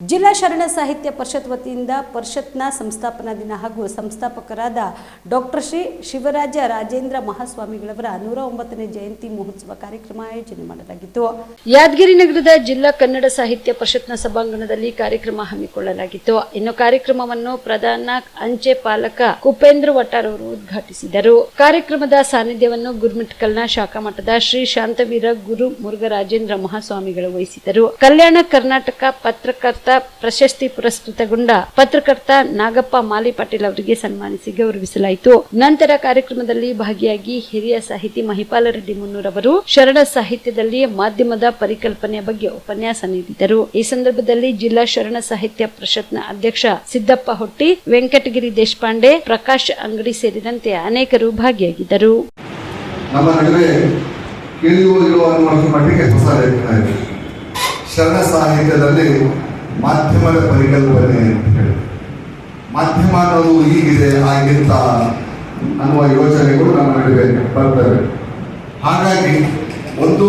ಜಿಲ್ಲಾ ಶರಣ ಸಾಹಿತ್ಯ ಪರಿಷತ್ ವತಿಯಿಂದ ಪರಿಷತ್ನ ಸಂಸ್ಥಾಪನಾ ದಿನ ಹಾಗೂ ಸಂಸ್ಥಾಪಕರಾದ ಡಾಕ್ಟರ್ ಶ್ರೀ ಶಿವರಾಜ ರಾಜೇಂದ್ರ ಮಹಾಸ್ವಾಮಿಗಳವರ ನೂರ ಒಂಬತ್ತನೇ ಜಯಂತಿ ಮಹೋತ್ಸವ ಕಾರ್ಯಕ್ರಮ ಆಯೋಜನೆ ಮಾಡಲಾಗಿತ್ತು. ಯಾದಗಿರಿ ನಗರದ ಜಿಲ್ಲಾ ಕನ್ನಡ ಸಾಹಿತ್ಯ ಪರಿಷತ್ನ ಸಭಾಂಗಣದಲ್ಲಿ ಕಾರ್ಯಕ್ರಮ ಹಮ್ಮಿಕೊಳ್ಳಲಾಗಿತ್ತು. ಇನ್ನು ಕಾರ್ಯಕ್ರಮವನ್ನು ಪ್ರಧಾನ ಅಂಚೆ ಪಾಲಕ ಕುಪೇಂದ್ರ ಅವರು ಉದ್ಘಾಟಿಸಿದರು. ಕಾರ್ಯಕ್ರಮದ ಸಾನ್ನಿಧ್ಯವನ್ನು ಗುರುಮಿಟ್ಕಲ್ನ ಶಾಖಾ ಮಠದ ಶ್ರೀ ಶಾಂತವೀರ ಗುರು ಮುರುಘರಾಜೇಂದ್ರ ಮಹಾಸ್ವಾಮಿಗಳು ವಹಿಸಿದರು ಕಲ್ಯಾಣ ಕರ್ನಾಟಕ ಪತ್ರಕರ್ತ ಪ್ರಶಸ್ತಿ ಪುರಸ್ಕೃತಗೊಂಡ ಪತ್ರಕರ್ತ ನಾಗಪ್ಪ ಮಾಲಿ ಪಾಟೀಲ್ ಅವರಿಗೆ ಸನ್ಮಾನಿಸಿ ಗೌರವಿಸಲಾಯಿತು. ನಂತರ ಕಾರ್ಯಕ್ರಮದಲ್ಲಿ ಭಾಗಿಯಾಗಿ ಹಿರಿಯ ಸಾಹಿತಿ ಮಹಿಪಾಲ ರೆಡ್ಡಿ ಮುನ್ನೂರವರು ಶರಣ ಸಾಹಿತ್ಯದಲ್ಲಿ ಮಾಧ್ಯಮದ ಪರಿಕಲ್ಪನೆಯ ಬಗ್ಗೆ ಉಪನ್ಯಾಸ ನೀಡಿದರು. ಈ ಸಂದರ್ಭದಲ್ಲಿ ಜಿಲ್ಲಾ ಶರಣ ಸಾಹಿತ್ಯ ಪರಿಷತ್ನ ಅಧ್ಯಕ್ಷ ಸಿದ್ದಪ್ಪ ಹೊಟ್ಟಿ, ವೆಂಕಟಗಿರಿ ದೇಶಪಾಂಡೆ, ಪ್ರಕಾಶ್ ಅಂಗಡಿ ಸೇರಿದಂತೆ ಅನೇಕರು ಭಾಗಿಯಾಗಿದ್ದರು. ಶರಣ ಸಾಹಿತ್ಯದಲ್ಲಿ ಮಾಧ್ಯಮದ ಪರಿಕಲ್ಪನೆ ಅಂತ ಹೇಳಿ. ಮಾಧ್ಯಮ ಅನ್ನೋದು ಹೀಗಿದೆ ಆಗಿಂತ ಅನ್ನುವ ಯೋಚನೆಗಳು ನಮ್ಮ ನಡುವೆ ಬರ್ತವೆ. ಹಾಗಾಗಿ ಒಂದು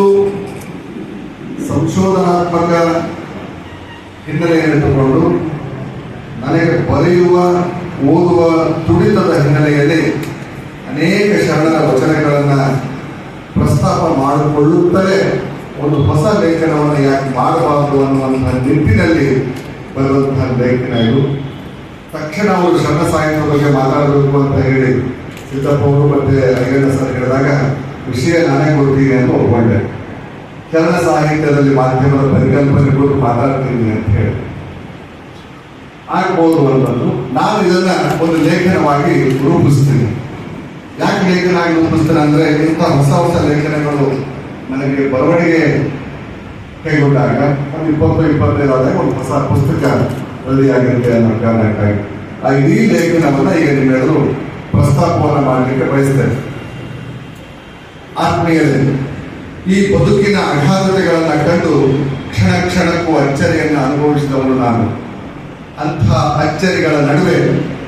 ಸಂಶೋಧನಾತ್ಮಕ ಹಿನ್ನೆಲೆಯನ್ನು ಇಟ್ಟುಕೊಂಡು ನನಗೆ ಬರೆಯುವ, ಓದುವ ತುಡಿತದ ಹಿನ್ನೆಲೆಯಲ್ಲಿ ಅನೇಕ ಶರಣರ ವಚನಗಳನ್ನು ಪ್ರಸ್ತಾಪ ಮಾಡಿಕೊಳ್ಳುತ್ತಲೇ ಒಂದು ಹೊಸ ಲೇಖನವನ್ನು ಯಾಕೆ ಮಾಡಬಾರದು ಅನ್ನುವಂತಹ ನಿಟ್ಟಿನಲ್ಲಿ ಬರುವಂತಹ ಲೇಖನ ಇದು. ತಕ್ಷಣ ಅವರು ಶರಣ ಸಾಹಿತ್ಯದ ಬಗ್ಗೆ ಮಾತಾಡಬೇಕು ಅಂತ ಹೇಳಿ ಸಿದ್ದಪ್ಪ ಅವರು ಮತ್ತೆ ಅಯ್ಯಣ್ಣ ಸರ್ ಹೇಳಿದಾಗ, ವಿಷಯ ನಾನೇ ಕೊಡ್ತೀನಿ ಅಂತ ಒಪ್ಕೊಂಡೆ. ಶರಣ ಸಾಹಿತ್ಯದಲ್ಲಿ ಮಾಧ್ಯಮದ ಪರಿಕಲ್ಪನೆ ಕೊಟ್ಟು ಮಾತಾಡ್ತೀನಿ ಅಂತ ಹೇಳಿ. ಆಗ್ಬೋದು ಅನ್ನೋದು ನಾನು ಇದನ್ನ ಒಂದು ಲೇಖನವಾಗಿ ರೂಪಿಸ್ತೀನಿ. ಯಾಕೆ ಲೇಖನ ರೂಪಿಸ್ತೇನೆ ಅಂದ್ರೆ ಇಂಥ ಹೊಸ ಹೊಸ ಲೇಖನಗಳು ನನಗೆ ಬರವಣಿಗೆ ಕೈಗೊಂಡಾಗ ಒಂದು ಇಪ್ಪತ್ತು ಇಪ್ಪತ್ತೈದು ಆದಾಗ ಒಂದು ಹೊಸ ಪುಸ್ತಕ ರೆಡಿಯಾಗಿರುತ್ತೆ ಅನ್ನೋ ಕಾರಣಕ್ಕಾಗಿ. ಆ ಇಡೀ ಲೇಖನವನ್ನ ಈಗ ನಿಮ್ಮೆಲ್ಲರೂ ಪ್ರಸ್ತಾಪವನ್ನು ಮಾಡಲಿಕ್ಕೆ ಬಯಸ್ತೇನೆ. ಆತ್ಮೀಯರೇ, ಈ ಬದುಕಿನ ಅಗಾಧತೆಗಳನ್ನು ಕಂಡು ಕ್ಷಣ ಕ್ಷಣಕ್ಕೂ ಅಚ್ಚರಿಯನ್ನು ಅನುಭವಿಸಿದವನು ನಾನು. ಅಂಥ ಅಚ್ಚರಿಗಳ ನಡುವೆ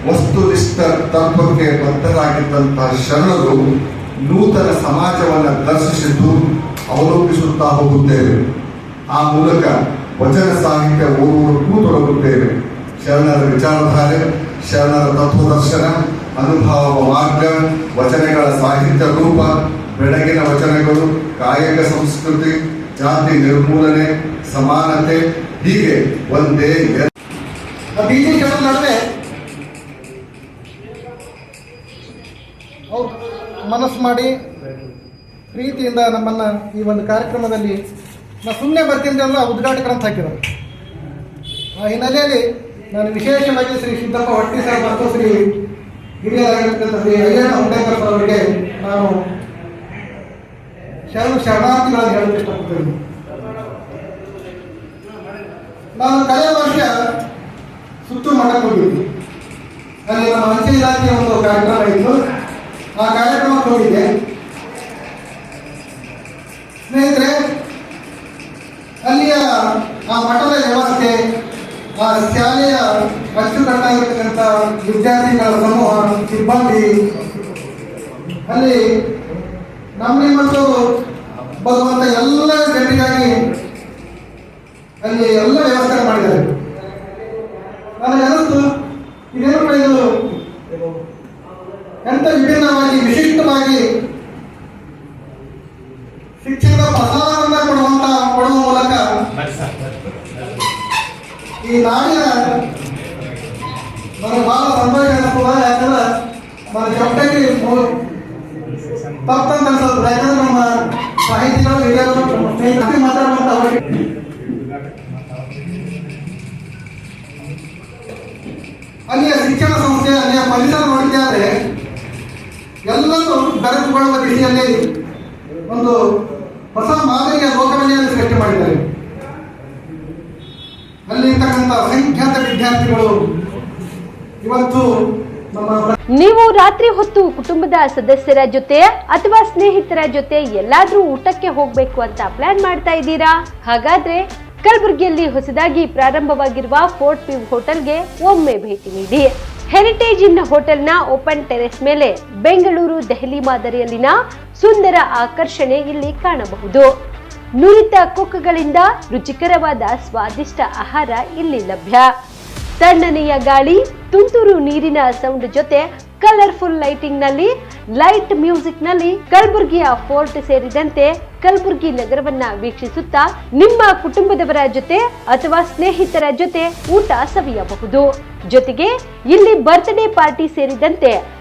ವಸ್ತುನಿಷ್ಠ ತತ್ವಕ್ಕೆ ಬದ್ಧರಾಗಿದ್ದಂತಹ ಶರಣರು ನೂತನ ಸಮಾಜವನ್ನು ದರ್ಶಿಸಿದ್ದು ಅವಲೋಕಿಸುತ್ತಾ ಹೋಗುತ್ತೇವೆ. ಆ ಮೂಲಕ ವಚನ ಸಾಹಿತ್ಯ ಓದುವುದಕ್ಕೂ ತೊಡಗುತ್ತೇವೆ ಶರಣರ ವಿಚಾರಧಾರೆ, ಶರಣರ ತತ್ವದರ್ಶನ, ಅನುಭವ ಮಾರ್ಗ, ವಚನಗಳ ಸಾಹಿತ್ಯ ರೂಪ, ಬೆಳಗಿನ ವಚನಗಳು, ಕಾಯಕ ಸಂಸ್ಕೃತಿ, ಜಾತಿ ನಿರ್ಮೂಲನೆ, ಸಮಾನತೆ, ಹೀಗೆ ಒಂದೇ ನಡುವೆ ಮನಸ್ಸು ಮಾಡಿ ಪ್ರೀತಿಯಿಂದ ನಮ್ಮನ್ನ ಈ ಒಂದು ಕಾರ್ಯಕ್ರಮದಲ್ಲಿ ನಾ ಸುಮ್ಮನೆ ಬರ್ತೀನಿ ಅಂದ್ರೆ ಉದ್ಘಾಟಕರಂತ ಹಾಕಿದರು ಆ ಹಿನ್ನೆಲೆಯಲ್ಲಿ ನಾನು ವಿಶೇಷವಾಗಿ ಶ್ರೀ ಸಿದ್ದಪ್ಪ ಹೊಟ್ಟಿ ಸರ್ ಮತ್ತು ಶ್ರೀ ಹಿರಿಯರಾಗಿರ್ತಕ್ಕಂಥ ಶ್ರೀ ಅಯ್ಯಣ್ಣ ಹುಂಡೇಕರ್ ಅವರಿಗೆ ನಾನು ಶರಣ ಶರಣಾರ್ಥಿಗಳನ್ನು ಹೇಳಕ್ಕೆ ಇಷ್ಟಪಡ್ತೀನಿ. ನಾನು ಕಳೆದ ವರ್ಷ ಸುತ್ತು ಮಠಕ್ಕೆ ಹೋಗಿದ್ದೆ. ಅಲ್ಲಿ ನಮ್ಮ ಅಂಚೆ ಇಲಾಖೆಯ ಒಂದು ಕಾರ್ಯಕ್ರಮ ಇತ್ತು. ಆ ಕಾರ್ಯಕ್ರಮಕ್ಕೆ ಹೋಗಿದ್ದೆ. ಸ್ನೇಹಿತರೆ, ಅಲ್ಲಿಯ ಆ ಮಠದ ವ್ಯವಸ್ಥೆ, ಆ ಶಾಲೆಯ ಅಚ್ಚುಕಟ್ಟಾಗಿರ್ತಕ್ಕಂಥ ವಿದ್ಯಾರ್ಥಿಗಳ ಸಮೂಹ ಸಿಬ್ಬಂದಿ, ಅಲ್ಲಿ ನಮ್ಮ ಮತ್ತು ಬರುವಂಥ ಎಲ್ಲ ಜನರಿಗಾಗಿ ಅಲ್ಲಿ ಎಲ್ಲ ವ್ಯವಸ್ಥೆ ಮಾಡಿದ್ದಾರೆ. ಈ ನಾಡಿನ మన ತಪ್ಪಂತ ಅನ್ಸೋದು ಯಾಕಂದ್ರೆ ನಮ್ಮ ಸಾಹಿತಿಗಳು, ಹಿರಿಯರು, ನಮ್ಮ ಸ್ನೇಹಿತರು ಮಾತಾಡುವಂತ ಅವಶ್ಯಕ ಅಲ್ಲಿಯ ಶಿಕ್ಷಣ ಸಂಸ್ಥೆ, ಅಲ್ಲಿಯ ಪರಿಸರ ನೋಡಿದ್ದೆ ಆದರೆ ಎಲ್ಲರೂ ಬೆರೆತುಕೊಳ್ಳುವ ರೀತಿಯಲ್ಲಿ ಒಂದು ಹೊಸ ಮಾದರಿಯ ಲೋಕವನ್ನೇ ಸೃಷ್ಟಿ ಮಾಡಿದ್ದಾರೆ. ನೀವು ರಾತ್ರಿ ಹೊತ್ತು ಕುಟುಂಬದ ಸದಸ್ಯರ ಜೊತೆ ಅಥವಾ ಸ್ನೇಹಿತರ ಜೊತೆ ಎಲ್ಲಾದ್ರೂ ಊಟಕ್ಕೆ ಹೋಗ್ಬೇಕು ಅಂತ ಪ್ಲಾನ್ ಮಾಡ್ತಾ ಇದ್ದೀರಾ? ಹಾಗಾದ್ರೆ ಕಲಬುರಗಿಯಲ್ಲಿ ಹೊಸದಾಗಿ ಪ್ರಾರಂಭವಾಗಿರುವ ಫೋರ್ಟ್ ವ್ಯೂ ಹೋಟೆಲ್ಗೆ ಒಮ್ಮೆ ಭೇಟಿ ನೀಡಿ. ಹೆರಿಟೇಜ್ ಇನ್ ಹೋಟೆಲ್ನ ಓಪನ್ ಟೆರೆಸ್ ಮೇಲೆ ಬೆಂಗಳೂರು ದೆಹಲಿ ಮಾದರಿಯಲ್ಲಿನ ಸುಂದರ ಆಕರ್ಷಣೆ ಇಲ್ಲಿ ಕಾಣಬಹುದು. ನುರಿತ ಕುಕ್ಗಳಿಂದ ರುಚಿಕರವಾದ ಸ್ವಾದಿಷ್ಟ ಆಹಾರ ಇಲ್ಲಿ ಲಭ್ಯ. ತಣ್ಣನೆಯ ಗಾಳಿ, ತುಂತುರು ನೀರಿನ ಸೌಂಡ್ ಜೊತೆ ಕಲರ್ಫುಲ್ ಲೈಟಿಂಗ್ನಲ್ಲಿ ಲೈಟ್ ಮ್ಯೂಸಿಕ್ನಲ್ಲಿ ಕಲಬುರಗಿಯ ಫೋರ್ಟ್ ಸೇರಿದಂತೆ ಕಲಬುರಗಿ ನಗರವನ್ನ ವೀಕ್ಷಿಸುತ್ತಾ ನಿಮ್ಮ ಕುಟುಂಬದವರ ಜೊತೆ ಅಥವಾ ಸ್ನೇಹಿತರ ಜೊತೆ ಊಟ ಸವಿಯಬಹುದು. ಜೊತೆಗೆ ಇಲ್ಲಿ ಬರ್ತ್ಡೇ ಪಾರ್ಟಿ ಸೇರಿದಂತೆ